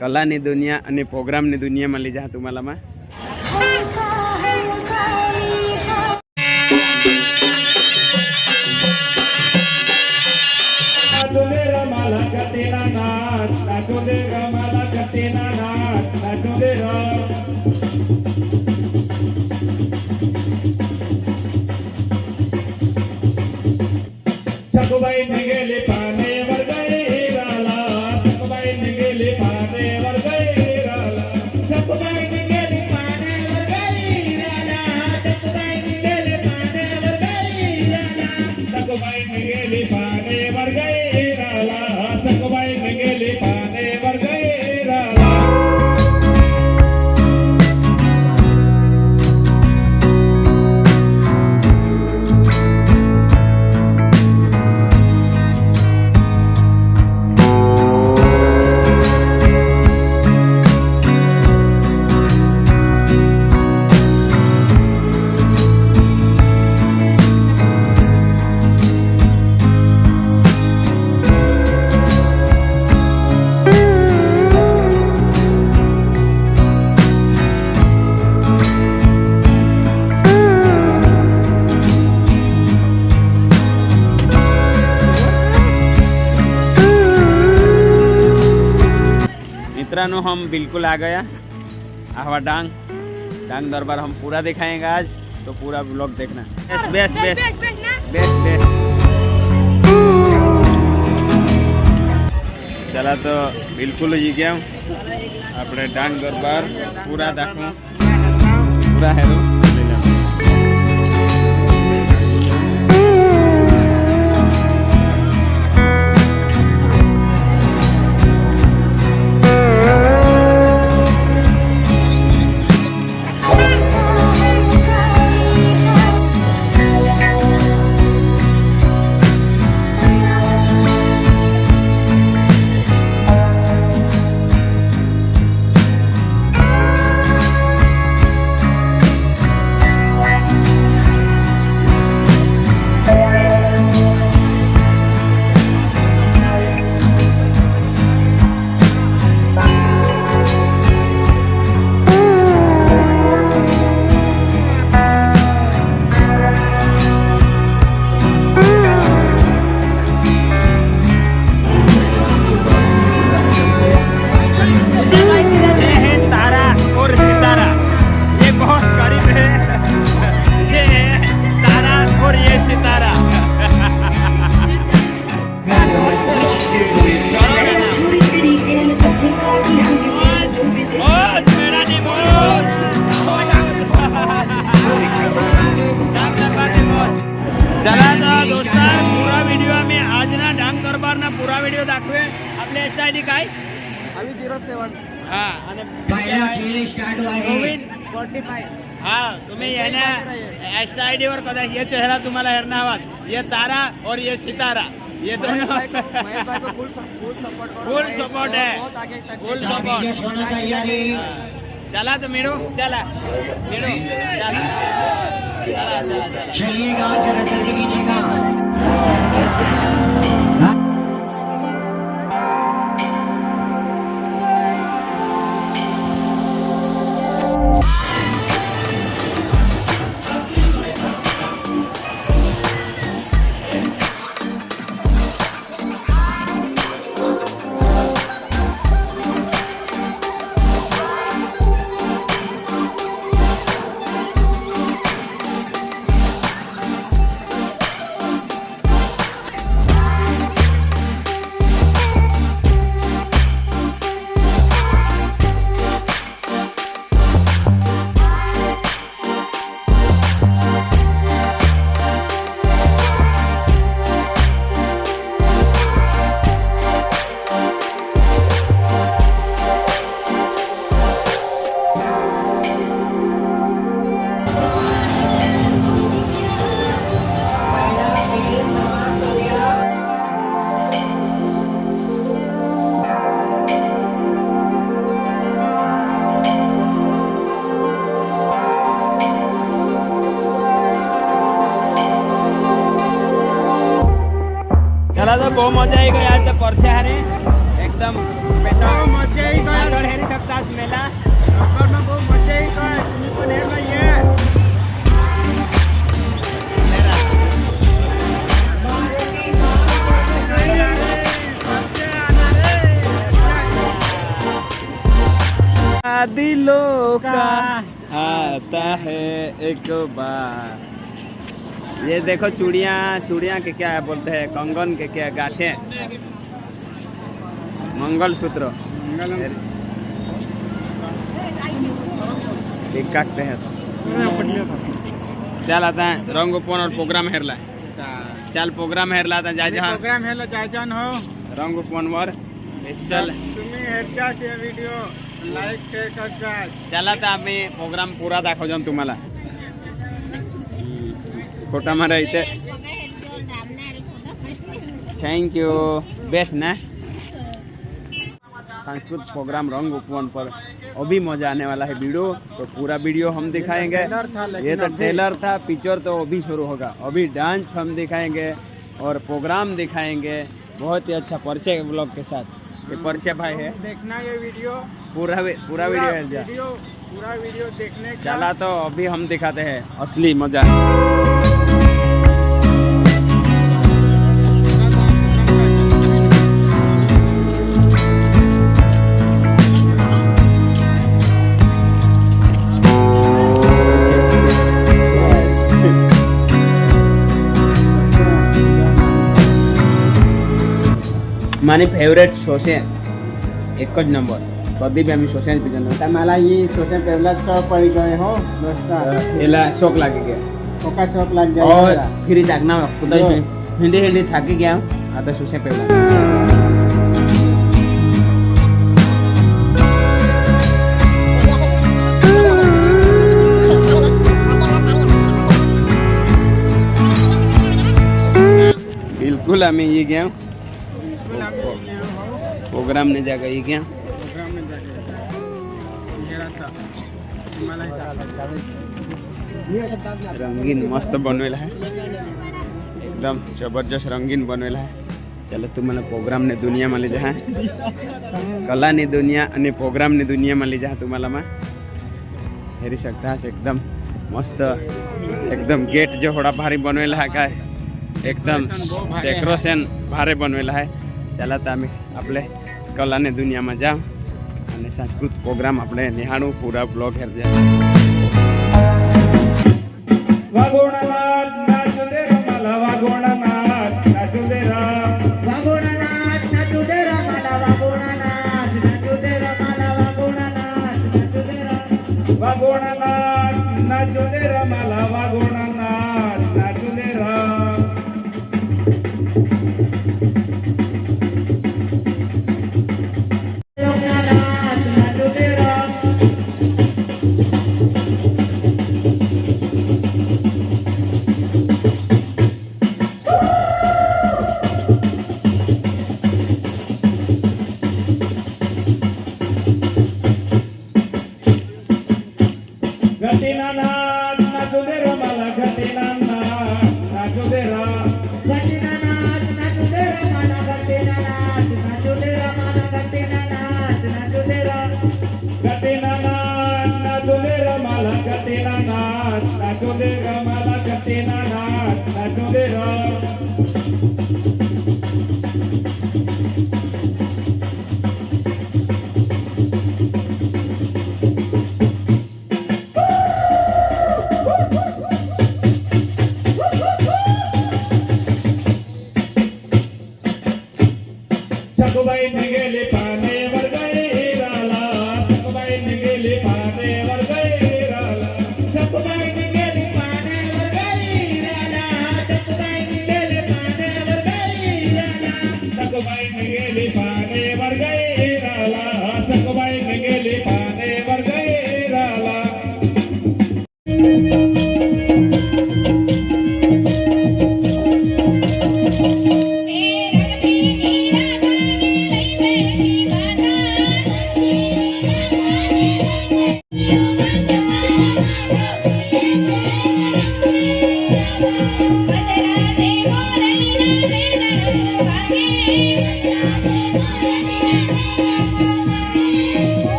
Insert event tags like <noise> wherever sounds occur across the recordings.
કલાની દુનિયા અને પ્રોગ્રામની દુનિયામાં લઈ જા તું માલામાં यात्रा हम बिल्कुल आ गया आहवा डांग डांग दरबार हम पूरा दिखाएंगे आज तो पूरा ब्लॉग देखना best best best best best चला तो बिल्कुल जी गया આપણે ડાંગ દરબાર પૂરા દાખલો પૂરા હેરો आईडी वर कदा ये चेहरा तुम्हारा हेरना हवा ये तारा और ये सितारा ये दोनों फुल सपोर्ट है फुल सपोर्ट चला तो मिलो चला चला चला चला दिलों का आता है एक बार ये देखो चूड़िया चूड़िया के क्या है बोलते हैं कंगन के क्या गाठे मंगल सूत्र मंगल एक काटते हैं चल आता है रंग गोपन और प्रोग्राम हेरला चल प्रोग्राम हेरला था जाय जहां प्रोग्राम हेरला जाय जान हो रंग गोपन वर चल तुम्ही हेरचा से व्हिडिओ लाईक शेअर करजा चला तर मैं प्रोग्राम पूरा देखो जन तुम्हाला फोटो मारे इते थैंक यू बेस्ट ना सांस्कृतिक प्रोग्राम रंग उपवन पर अभी मजा आने वाला है वीडियो तो पूरा वीडियो हम दिखाएंगे ये तो ट्रेलर था पिक्चर तो अभी शुरू होगा अभी डांस हम दिखाएंगे और प्रोग्राम दिखाएंगे बहुत ही अच्छा परसे ब्लॉग के साथ ये हम्म, परसे भाई है देखना ये वीडियो पूरा पूरा वीडियो है पूरा वीडियो देखने चला तो अभी हम दिखाते हैं असली मजा माने फेवरेट सोशे एक नंबर कभी भी सोशे सोशल पे जनता माला ये सोशल पे वाला सब गए हो दोस्त एला शौक लाग गया ओका शौक लाग गया और फिर जागना खुद ही हिंदी हिंदी थक गया अब सोशल पे बिल्कुल हमें ये गया हूँ प्रोग्राम ने जागा ये क्या रंगीन मस्त बनवेल है एकदम जबरदस्त रंगीन बनवेल है चलो तू मैं प्रोग्राम ने दुनिया में ले जा हाँ? कला ने दुनिया अने प्रोग्राम ने दुनिया में ले जा तुम्हारा मैं हेरी सकता है एकदम मस्त एकदम गेट जो थोड़ा भारी बनवेल है का एकदम डेकोरेशन भारी बनवेल है चला तो आम अपने કલને દુનિયામાં જા અને સાંસ્કૃત પ્રોગ્રામ આપણે નિહાણું પૂરા બ્લોગ હેલજા વાગોણા ના ચતુડે રામાલા વાગોણા ના ચતુડે રા વાગોણા ના ચતુડે રામાલા વાગોણા ના ચતુડે રા વાગોણા ના ચતુડે રામાલા વાગોણા ના ચતુડે રા વાગોણા ના ચતુડે રામાલા વાગોણા ના ચતુડે રા Thank you.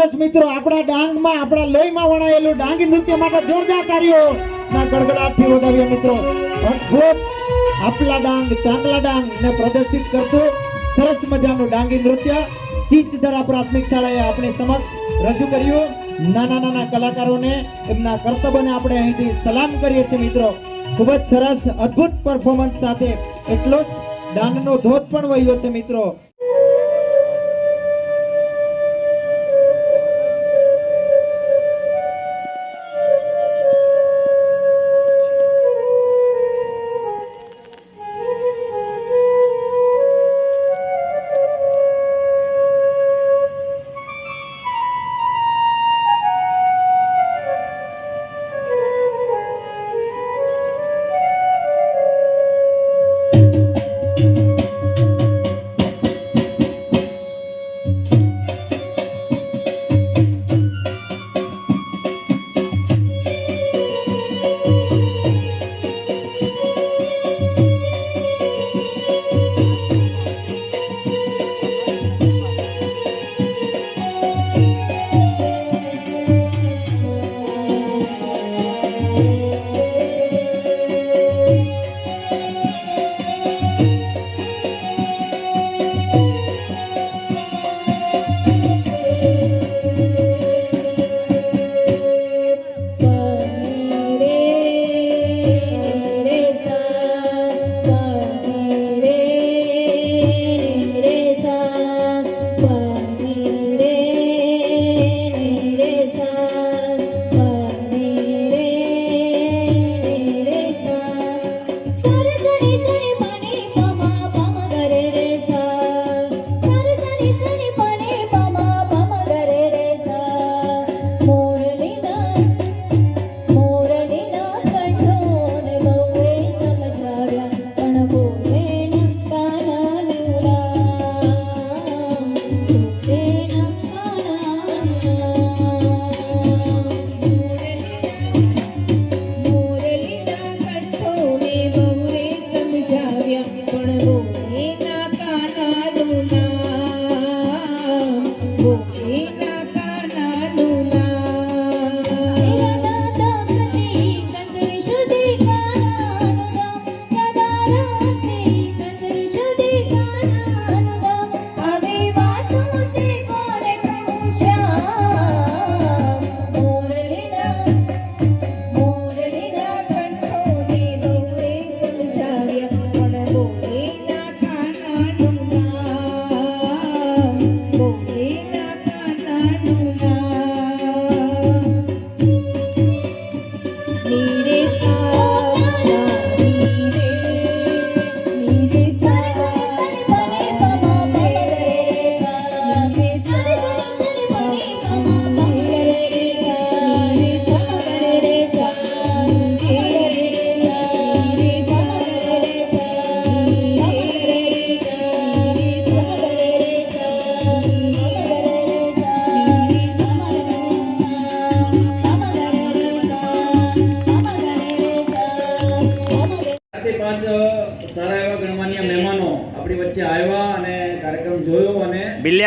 સરસ મિત્રો આપણા ડાંગમાં આપણા લોહીમાં વણાયેલું ડાંગી નૃત્ય માટે જોરદાર કાર્યો ના ગડગડાટથી વધાવીએ મિત્રો અદ્ભુત આપલા ડાંગ ચાંદલા ડાંગ ને પ્રદર્શિત કરતું સરસ મજાનું ડાંગી નૃત્ય ચીચધરા પ્રાથમિક શાળાએ આપણી સમક્ષ રજૂ કર્યું નાના નાના કલાકારોને એમના કર્તવ્યને આપણે અહીંથી સલામ કરીએ છીએ મિત્રો ખૂબ જ સરસ અદ્ભુત પરફોર્મન્સ સાથે એટલો જ ડાંગનો ધોધ પણ વહ્યો છે મિત્રો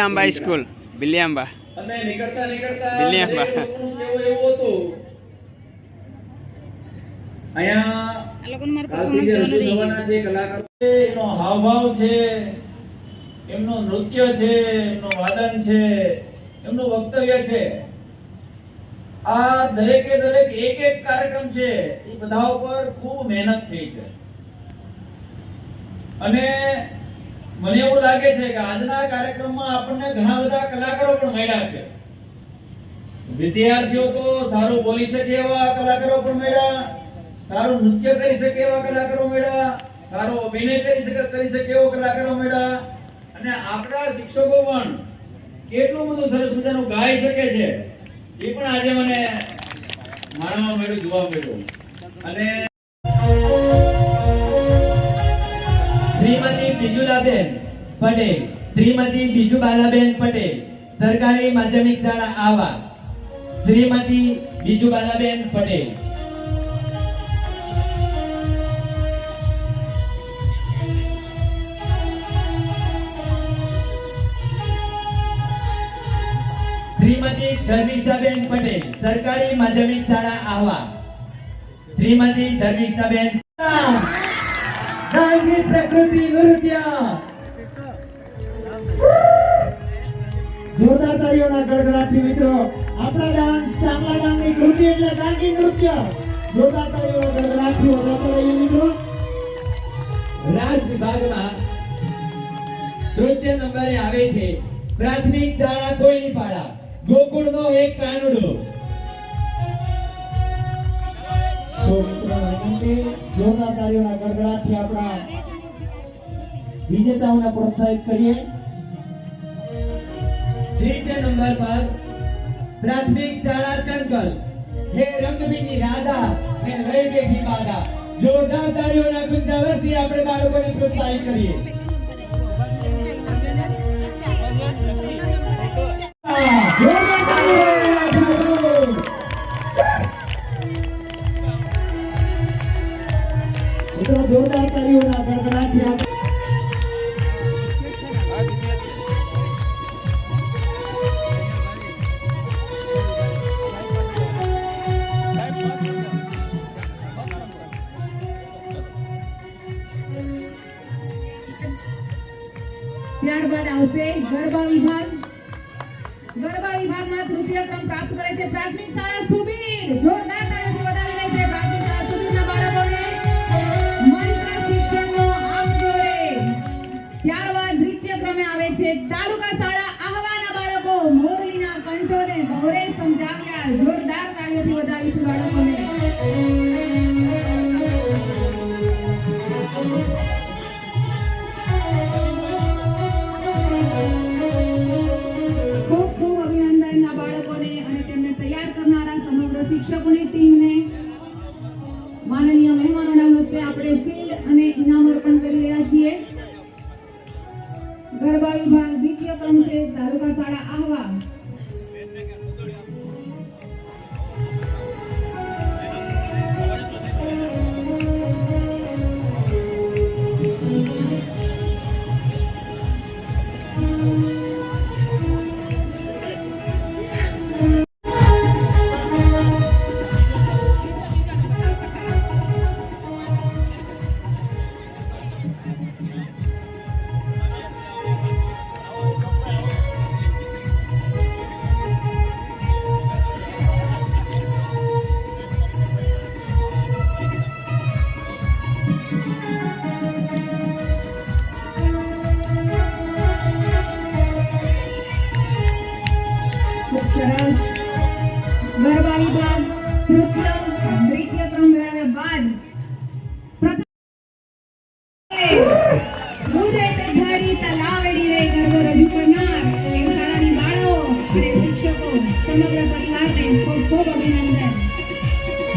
બિલિયાંબા સ્કૂલ બિલિયાંબા અને નીકળતા નીકળતા બિલિયાંબા એવું એવું હતું અહીંયા આ લોકોનું મારું પરફોર્મન્સ ચાલુ રહી ગયું છે એનો હાવભાવ છે એમનો નૃત્ય છે એમનો વાદન છે એમનું વક્તવ્ય છે આ દરેકે દરેક એક એક કાર્યક્રમ છે એ બધા ઉપર ખૂબ મહેનત થઈ છે અને મને એવું લાગે છે કે આજના કાર્યક્રમમાં આપણને ઘણા બધા કલાકારો પણ મળ્યા છે વિદ્યાર્થીઓ તો સારું બોલી શકે એવા કલાકારો પણ મળ્યા સારું નૃત્ય કરી શકે એવા કલાકારો મળ્યા સારો અભિનય કરી શકે કરી શકે એવો કલાકારો મળ્યા અને આપણા શિક્ષકો પણ કેટલું બધું સરસ મજાનું ગાઈ શકે છે એ પણ આજે મને મારામાં મળ્યું જોવા મળ્યું અને बीजू लाबेन पटेल श्रीमती बीजू बालाबेन पटेल सरकारी माध्यमिक शाळा आवा श्रीमती बीजू बालाबेन पटेल श्रीमती तर Nisha ben patel सरकारी माध्यमिक शाळा आवा श्रीमती तर Nisha સાંગી પ્રકૃતિ નૃત્ય જોરદાર તાળીઓના ગડગડાટથી મિત્રો આપણા ડાન્સ ચાંગલા ડાંગની કૃતિ એટલે ડાંગી નૃત્ય જોતા તાળીઓના ગડગડાટથી વધારતા રહીએ મિત્રો રાજભાગમાં નૃત્ય નંબરે આવે છે પ્રાથમિક શાળા કોઈની પાડા ગોકુળનો એક કાનુડો જોરના કાર્યોના પ્રોત્સાહિત કરીએ રાધા હે લઈ બેઠી બાધા જોરદાર બાળકોને પ્રોત્સાહિત કરીએ और कार्यक्रम आज के कार्यक्रम प्यार भरा આવશે ગરબા વિભાગ ગરબા વિભાગમાં કૃત્યતમ પ્રાપ્ત કરે છે પ્રતિક સારા સુવિધ જોરદાર તાલુકા પંચાયત તાલુકા શાળા આહવા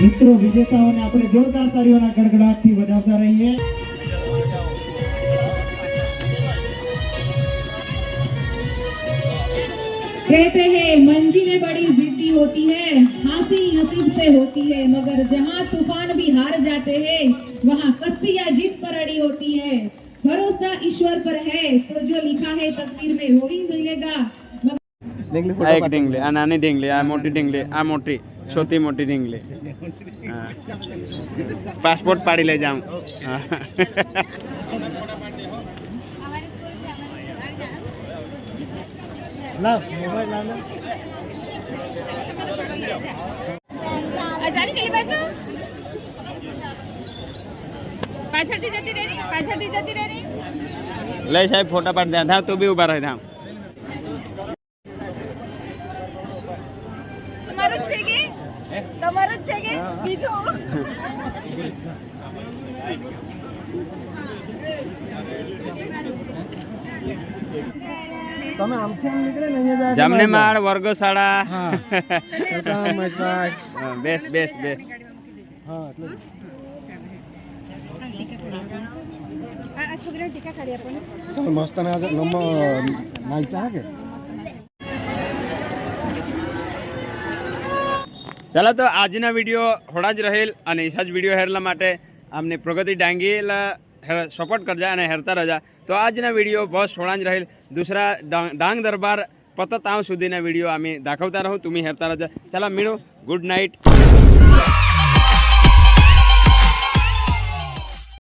મિત્રો વિજેતાઓને આપણે જોરદાર તારીઓના ગડગડાટથી વધાવતા રહીએ कहते हैं मंजिलें बड़ी मिट्टी होती है हंसी नसीब से होती है मगर जहाँ तूफान भी हार जाते हैं वहाँ कश्ती या जीत पर अड़ी होती है भरोसा ईश्वर पर है तो जो लिखा है तकदीर में वो ही मिलेगा एक डिंगले अनानी डिंगले आ मोटी डिंगले आ मोटी छोटी मोटी डिंगले हाँ। पासपोर्ट पाड़ी ले जाऊं मोबाइल झाली गेली बाजू पाछाटी जाती रे रे पाछाटी जाती रे रे फोटा पाठ द्या धाव तो बी उभा <laughs> તમે આમથી આમ નીકળે ને અહીંયા જાય જામને માળ વર્ગશાળા હા બેસ બેસ બેસ મસ્ત ચાલો તો આજના વિડીયો થોડા જ રહેલ અને ઈશા વિડીયો હેરલા માટે આમને પ્રગતિ ડાંગીલ સપોર્ટ કરજા અને હેરતા રજા તો આજના વિડીયો બસ થોડા જ રહેલ दुसरा डांग डांग दरबार पतताव सुधीना वीडियो व्हिडिओ आम्ही दाखवता राहू तुम्ही हे चला मिळू गुड नाईट